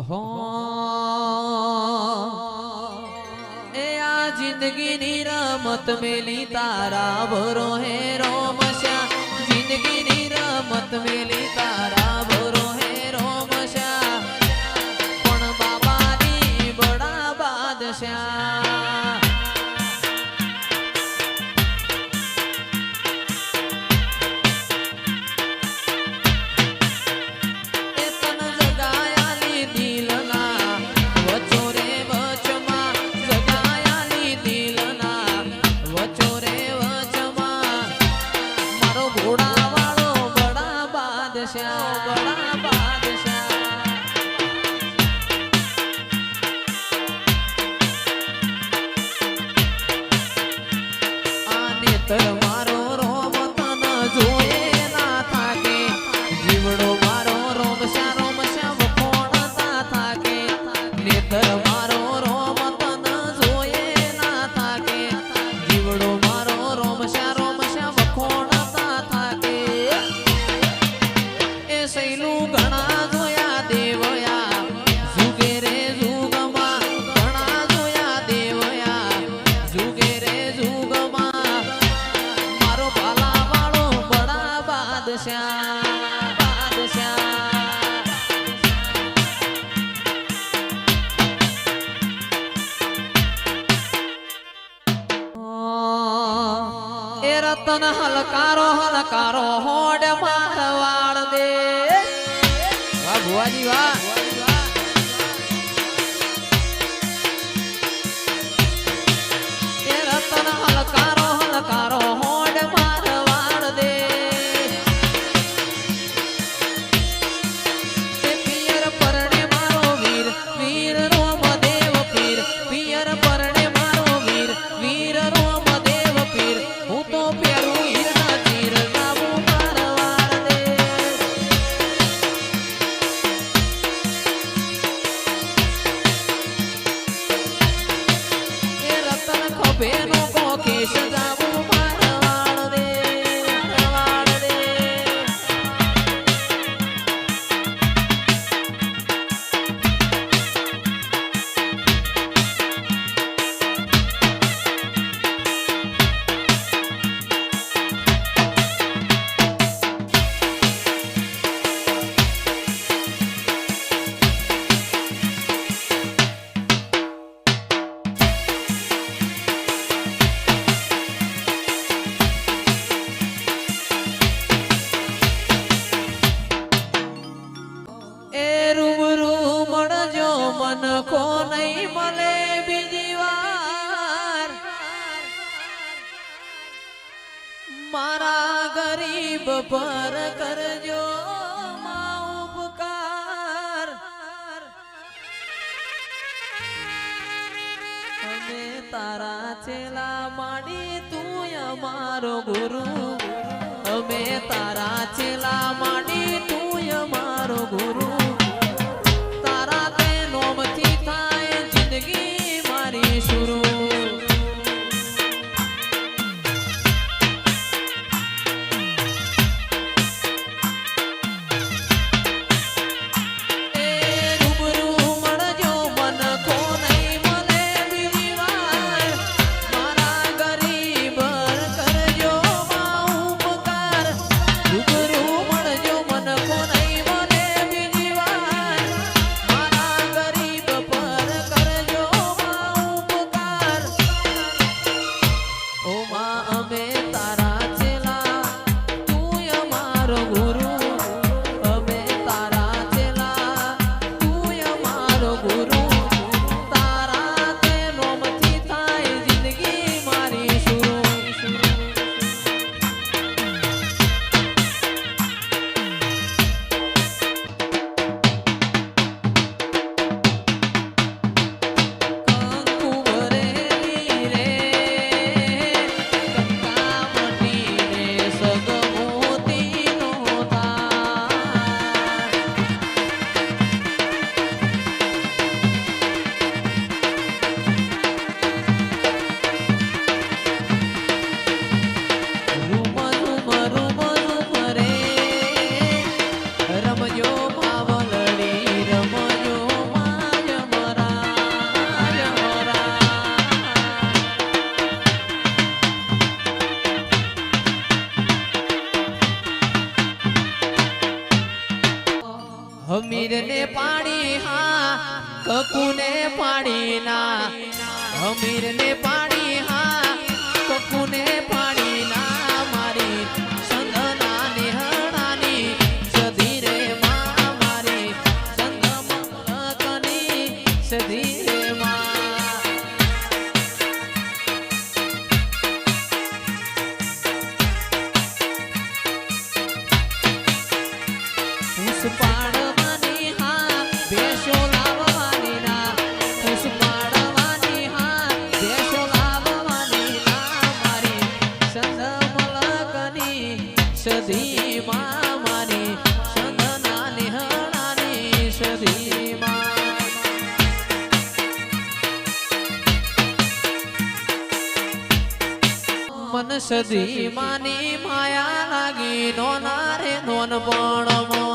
હો. એ આ જિંદગીની રમત મેલી તારા ભરો હે રોમશા. જિંદગીની રમત મેલી તારા ભરો હે રોમશા. પણ બાબાની બડા બાદશા. Pero બાદશાહ બાદશાહ રતન હલકારો હલકારો હો ગરીબ પર કરજો ઉપકાર. અને તારા છેલા માડી તું અમારો ગુરુ. અમે તારા છેલા માડી તું અમારો ગુરુ. અમીર ને પાણી સદી માની માયા લાગી નોના રે નોન પણ